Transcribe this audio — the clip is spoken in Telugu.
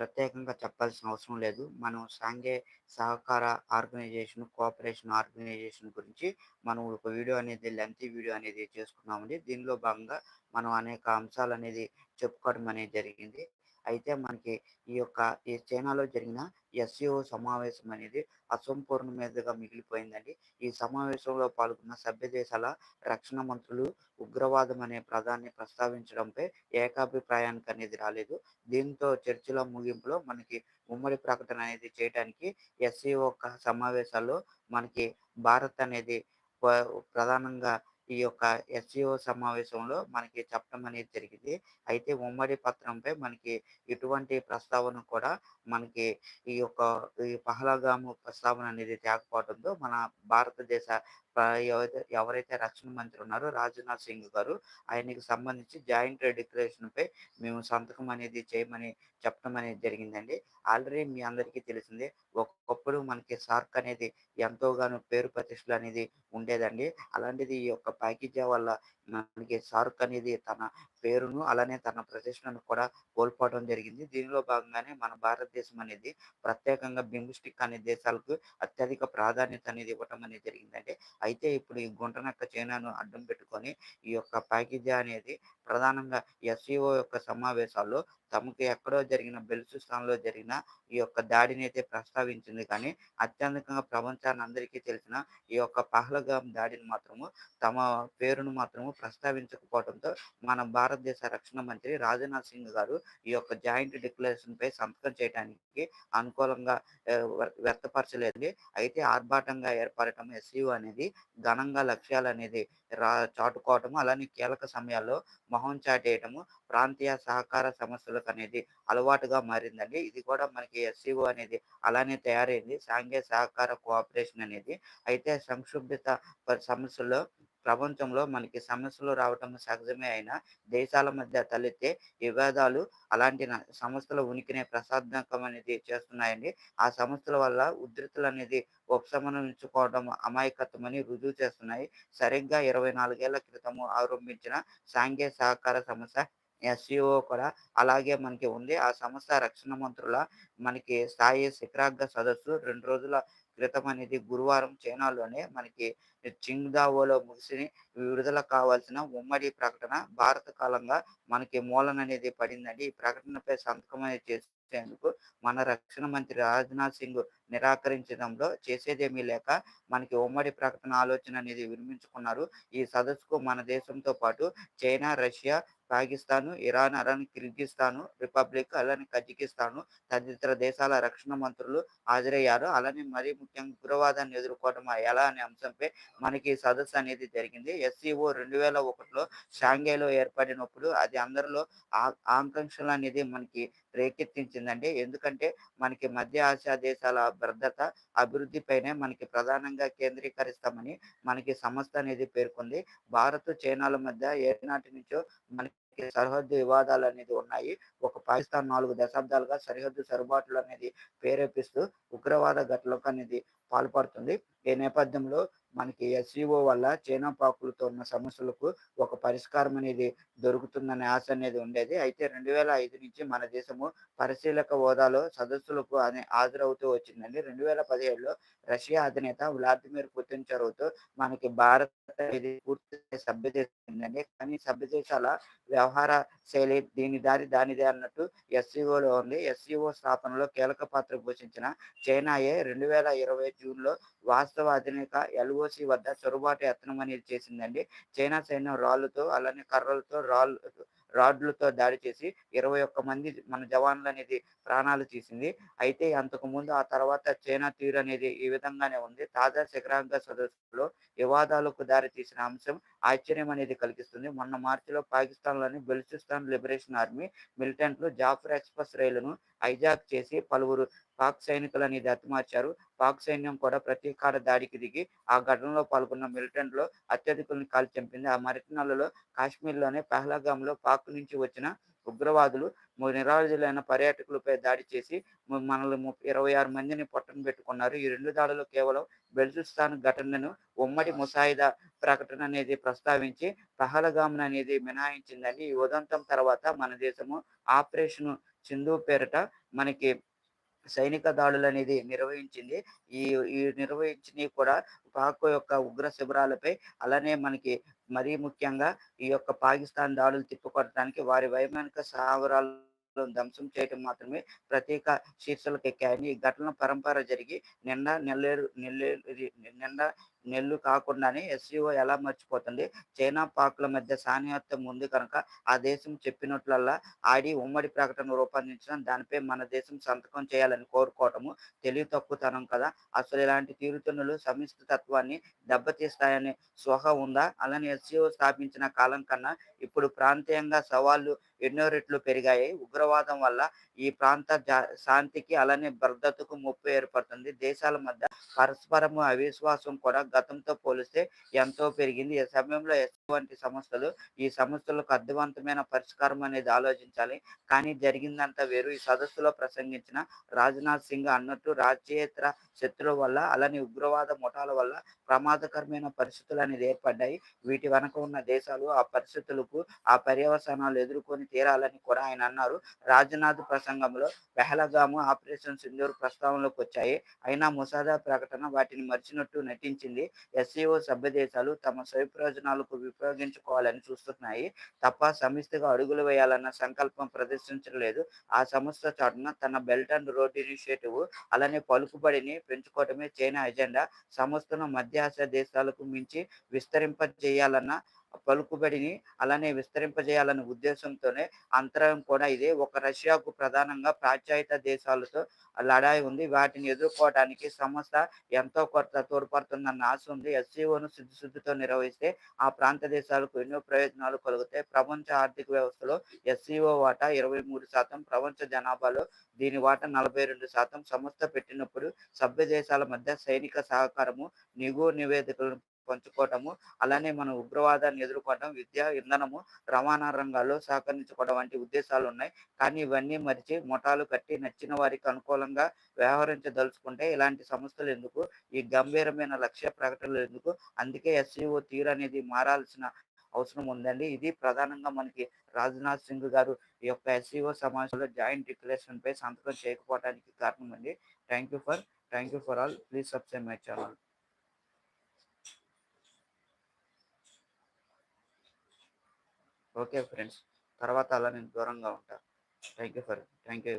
ప్రత్యేకంగా చెప్పాల్సిన అవసరం లేదు. మనం సాంఘే సహకార ఆర్గనైజేషన్, కోఆపరేషన్ ఆర్గనైజేషన్ గురించి మనం ఒక వీడియో అనేది లెంత్ వీడియో అనేది చేసుకున్నామండి. దీనిలో భాగంగా మనం అనేక అంశాలు అనేది చెప్పుకోవడం అనేది జరిగింది. అయితే మనకి ఈ యొక్క ఈ చైనాలో జరిగిన ఎస్‌సీఓ సమావేశం అనేది అసంపూర్ణమైనదిగా మిగిలిపోయిందండి. ఈ సమావేశంలో పాల్గొన్న సభ్య దేశాల రక్షణ మంత్రులు ఉగ్రవాదం అనే ప్రధాన్ని ప్రస్తావించడంపై ఏకాభిప్రాయానికి అనేది రాలేదు. దీంతో చర్చల ముగింపులో మనకి ఉమ్మడి ప్రకటన అనేది చేయడానికి ఎస్‌సీఓ సమావేశాల్లో మనకి భారత్ అనేది ప్రధానంగా ఈ యొక్క ఎస్‌సీఓ సమావేశంలో మనకి చెప్పడం అనేది జరిగింది. అయితే ఉమ్మడి పత్రంపై మనకి ఎటువంటి ప్రస్తావన కూడా మనకి ఈ యొక్క ఈ పహలగాము ప్రస్తావన అనేది తేకపోవడంతో మన భారతదేశ ఎవరైతే రక్షణ మంత్రి ఉన్నారో రాజ్‌నాథ్ సింగ్ గారు ఆయనకి సంబంధించి జాయింట్ డిక్లరేషన్‌పై మేము సంతకం అనేది చేయమని చెప్పడం అనేది జరిగిందండి. ఆల్రెడీ మీ అందరికీ తెలిసిందే. ఒకప్పుడు మనకి సార్క్ అనేది ఎంతోగానో పేరు ప్రతిష్టలు అనేది ఉండేదండి. అలాంటిది ఈ యొక్క ప్యాకేజీ వల్ల మనకి సార్క్ అనేది తన పేరును అలానే తన ప్రతిష్టను కూడా కోల్పోవడం జరిగింది. దీనిలో భాగంగానే మన భారతదేశం అనేది ప్రత్యేకంగా బిమ్‌స్టిక్ అనే దేశాలకు అత్యధిక ప్రాధాన్యత అనేది ఇవ్వటం అనేది జరిగిందండి. అయితే ఇప్పుడు ఈ గుంటనక్క చైనాను అడ్డం పెట్టుకొని ఈ యొక్క ప్యాకేజీ అనేది ప్రధానంగా ఎస్ఈఓ యొక్క సమావేశాల్లో తమకు ఎక్కడో జరిగిన బెలూచిస్తాన్‌లో జరిగిన ఈ యొక్క దాడిని అయితే ప్రస్తావించింది కానీ అత్యధికంగా ప్రపంచాన్ని అందరికీ తెలిసిన ఈ యొక్క పహలగాం దాడిని మాత్రము తమ పేరును మాత్రము ప్రస్తావించకపోవడంతో మన భారతదేశ రక్షణ మంత్రి రాజ్‌నాథ్ సింగ్ గారు ఈ యొక్క జాయింట్ డిక్లరేషన్‌పై సంతకం చేయడానికి అనుకూలంగా వ్యక్తపరచలేదు వ్య అయితే ఆర్భాటంగా ఏర్పడటం ఎస్యు అనేది ఘనంగా లక్ష్యాలనేది రా చాటుకోవటము అలానే కీలక సమయాల్లో మొహం చాటేయటము ప్రాంతీయ సహకార సమస్యలకు అనేది అలవాటుగా మారిందండి. ఇది కూడా మనకి ఎస్‌సీఓ అనేది అలానే తయారైంది. సాంఘిక సహకార కోఆపరేషన్ అనేది. అయితే సంక్షుబ్ధత ప సమస్యల్లో ప్రపంచంలో మనకి సమస్యలు రావటం సహజమే అయినా దేశాల మధ్య తలెత్తే వివాదాలు అలాంటి న సమస్యల ప్రసాదకం అనేది చేస్తున్నాయండి. ఆ సమస్యల వల్ల ఉధృతులు అనేది ఉపశమనం ఉపశమనించుకోవడం అమాయకత్వమని రుజువు చేస్తున్నాయి. సరిగ్గా ఇరవై నాలుగేళ్ళ క్రితము ఆరంభించిన సాంఘిక సహకార సంస్థ ఎస్‌సీఓ కూడా అలాగే మనకి ఉంది. ఆ సంస్థ రక్షణ మంత్రుల మనకి స్థాయి శిఖరాగ్ర సదస్సు రెండు రోజుల క్రితం అనేది గురువారం చైనాలోనే మనకి చింగ్‌దావోలో ముగిసి విడుదల కావాల్సిన ఉమ్మడి ప్రకటన భారత కాలంగా మనకి మూలననేది పడిందండి. ఈ ప్రకటనపై సంతకం చేసేందుకు మన రక్షణ మంత్రి రాజ్‌నాథ్ సింగ్ నిరాకరించడంలో చేసేదేమీ లేక మనకి ఉమ్మడి ప్రకటన ఆలోచన అనేది విరమించుకున్నారు. ఈ సదస్సుకు మన దేశంతో పాటు చైనా, రష్యా, పాకిస్తాను, ఇరాన్, అలానే కిర్గిస్థాను రిపబ్లిక్, అలానే కజకిస్తాను తదితర దేశాల రక్షణ మంత్రులు హాజరయ్యారు. అలానే మరీ ముఖ్యంగా ఉగ్రవాదాన్ని ఎదుర్కోవడం ఎలా అనే అంశంపై మనకి సదస్సు అనేది జరిగింది. ఎస్‌సీఓ 2001లో షాంఘైలో ఏర్పడినప్పుడు అది అందరిలో ఆ ఆకాంక్షలనేది మనకి రేకెత్తించిందండి. ఎందుకంటే మనకి మధ్య ఆసియా దేశాల భద్రత, అభివృద్ధిపైనే మనకి ప్రధానంగా కేంద్రీకరిస్తామని మనకి సంస్థ అనేది పేర్కొంది. భారత్, చైనాల మధ్య ఏనాటి నుంచో మనకి సరిహద్దు వివాదాలు అనేది ఉన్నాయి. ఒక పాకిస్తాన్ నాలుగు దశాబ్దాలుగా సరిహద్దు సరుబాట్లు అనేది ప్రేరేపిస్తూ ఉగ్రవాద ఘటనలకు అనేది పాల్పడుతుంది. ఈ నేపథ్యంలో మనకి ఎస్ఈఓ వల్ల చైనా, పాకులతో ఉన్న సమస్యలకు ఒక పరిష్కారం అనేది దొరుకుతుందనే ఆశ అనేది ఉండేది. అయితే 2005 నుంచి మన దేశము పరిశీలక హోదాలో సదస్సులకు అనే హాజరవుతూ వచ్చిందండి. 2017లో రష్యా అధినేత వ్లాదిమిర్ పుతిన్ చొరవతో మనకి భారత్ ఇది పూర్తి సభ్య దేశండి కానీ సభ్య దేశాల వ్యవహార శైలి దీని దారి దానిదే అన్నట్టు ఎస్‌సీఓలో ఉంది. ఎస్‌సీఓ స్థాపనలో కీలక పాత్ర పోషించిన చైనాయే 2020 జూన్‌లో వాస్తవ అధినేత ఎల్ఓసి వద్ద చొరబాటు ఎత్తనం అనేది చేసిందండి. చైనా సైన్యం రాళ్ళతో అలానే కర్రలతో రాళ్ళు రాడ్‌లతో దాడి చేసి 21 మంది మన జవాన్లు అనేది ప్రాణాలు తీసింది. అయితే అంతకు ముందు ఆ తర్వాత చైనా తీరు అనేది ఈ విధంగానే ఉంది. తాజా శిఖరాంగ సదస్సులో వివాదాలకు దారితీసిన అంశం ఆశ్చర్యం అనేది కలిగిస్తుంది. మొన్న మార్చిలో పాకిస్తాన్‌లోని బెలుచిస్తాన్ లిబరేషన్ ఆర్మీ మిలిటెంట్లు జాఫర్ ఎక్స్‌ప్రెస్ రైలును హైజాక్ చేసి పలువురు పాక్ సైనికులు అనేది హతమార్చారు. పాక్ సైన్యం కూడా ప్రతీకార దాడికి దిగి ఆ ఘటనలో పాల్గొన్న మిలిటెంట్‌లో అత్యధికులను కాల్చి చంపింది. ఆ మరటి నెలలో కాశ్మీర్లోనే పహల్గామ్‌లో పాక్ నుంచి వచ్చిన ఉగ్రవాదులు ము పర్యాటకులపై దాడి చేసి మనల్ని ఇరవై ఆరు మందిని పొట్టను పెట్టుకున్నారు. ఈ రెండు దాడులు కేవలం బెల్జిస్తాన్ ఘటనను ఉమ్మడి ముసాయిదా ప్రకటన అనేది ప్రస్తావించి ప్రహలగామన అనేది మినహాయించిందని ఈ ఉదంతం తర్వాత మన దేశము ఆపరేషన్ సింధు పేరిట మనకి సైనిక దాడులు అనేది నిర్వహించింది. ఈ ఈ నిర్వహించినవి కూడా పాక్ యొక్క ఉగ్ర శిబిరాలపై అలానే మనకి మరీ ముఖ్యంగా ఈ యొక్క పాకిస్తాన్ దాడులు తిప్పుకొట్టడానికి వారి వైమానిక స్థావరాలను ధ్వంసం చేయటం మాత్రమే ప్రత్యేక శీర్షలకు ఎక్కాయని ఈ ఘటన పరంపర జరిగి నిండా నెల్లేరు నెల్లేరు నిండా నెల్లు కాకుండానే ఎస్‌సీఓ ఎలా మర్చిపోతుంది? చైనా, పాక్‌ల మధ్య సాన్నిహిత్యం ఉంది కనుక ఆ దేశం చెప్పినట్లల్లా ఆడి ఉమ్మడి ప్రకటన రూపొందించడం, దానిపై మన దేశం సంతకం చేయాలని కోరుకోవటము తెలివి తక్కువతనం కదా! అసలు ఇలాంటి తీరుతండ్రులు సమిష్టి తత్వాన్ని దెబ్బతీస్తాయనే స్పృహ ఉందా? అలానే ఎస్‌సీఓ స్థాపించిన కాలం కన్నా ఇప్పుడు ప్రాంతీయంగా సవాళ్ళు ఎన్నో రెట్లు పెరిగాయి. ఉగ్రవాదం వల్ల ఈ ప్రాంత జా శాంతికి అలానే భద్రతకు ముప్పు ఏర్పడుతుంది. దేశాల మధ్య పరస్పరము అవిశ్వాసం కూడా గతంతో పోలిస్తే ఎంతో పెరిగింది. ఈ సమయంలో ఎస్‌సీఓ వంటి సంస్థలు ఈ సమస్యలకు అర్థవంతమైన పరిష్కారం అనేది ఆలోచించాలి. కానీ జరిగిందంతా వేరు. ఈ సదస్సులో ప్రసంగించిన రాజ్‌నాథ్ సింగ్ అన్నట్టు రాజ్యేతర శత్రువుల వల్ల అలానే ఉగ్రవాద ముఠాల వల్ల ప్రమాదకరమైన పరిస్థితులు అనేది ఏర్పడ్డాయి. వీటి వెనక ఉన్న దేశాలు ఆ పరిస్థితులకు, ఆ పర్యవసానాలు ఎదుర్కొని తీరాలని కూడా ఆయన అన్నారు. రాజ్‌నాథ్ ప్రసంగంలో పెహలగాము ఆపరేషన్ సింధూర్ ప్రస్తావనలోకొచ్చాయి. అయినా ముసాదా ప్రకటన వాటిని మర్చినట్టు నటించింది. ఎస్‌సీఓ సభ్యదేశాలు తమ స్వప్రయోజనాలకు ఉపయోగించుకోవాలని చూస్తున్నాయి తప్ప సమిష్టిగా అడుగులు వేయాలన్న సంకల్పం ప్రదర్శించలేదు. ఆ సంస్థ చాటున తన బెల్ట్ అండ్ రోడ్ ఇనిషియేటివ్ అలానే పలుకుబడిని పెంచుకోవటమే చైనా ఎజెండా. సంస్థను మధ్యాసియా దేశాలకు మించి విస్తరింపజేయాలన్న పలుకుబడిని అలానే విస్తరింపజేయాలనే ఉద్దేశంతోనే అంతరాయం కూడా ఇదే. ఒక రష్యాకు ప్రధానంగా పాశ్చాత్య దేశాలతో లడాయి ఉంది. వాటిని ఎదుర్కోవడానికి సంస్థ ఎంతో కొరత తోడ్పడుతుందన్న ఆశ ఉంది. ఎస్‌సీఓను శుద్ధిశుద్ధితో నిర్వహిస్తే ఆ ప్రాంత దేశాలకు ఎన్నో ప్రయోజనాలు కలుగుతాయి. ప్రపంచ ఆర్థిక వ్యవస్థలో ఎస్‌సీఓ వాటా ఇరవై మూడు శాతం ప్రపంచ జనాభాలో దీని వాటా నలభై రెండు శాతం సంస్థ పెట్టినప్పుడు సభ్య దేశాల మధ్య సైనిక సహకారము, నిఘు నివేదికలను పంచుకోవటము, అలానే మనం ఉగ్రవాదాన్ని ఎదుర్కోవటం, విద్య, ఇంధనము, రవాణా రంగాల్లో సహకరించుకోవడం వంటి ఉద్దేశాలు ఉన్నాయి కానీ ఇవన్నీ మరిచి ముఠాలు కట్టి నచ్చిన వారికి అనుకూలంగా వ్యవహరించదలుచుకుంటే ఇలాంటి సంస్థలెందుకు? ఈ గంభీరమైన లక్ష్య ప్రకటనలు ఎందుకు అందుకే ఎస్‌సీఓ అనేది మారాల్సిన అవసరం ఉందండి. ఇది ప్రధానంగా మనకి రాజ్‌నాథ్ సింగ్ గారు ఈ యొక్క ఎస్‌సీఓ సమావేశంలో జాయింట్ డిక్లరేషన్‌పై సంతకం చేయకపోవటానికి అండి thank you for thank you for all. Please subscribe my channel. Okay friends. తర్వాత అలా నేను దూరంగా ఉంటాను thank you for thank you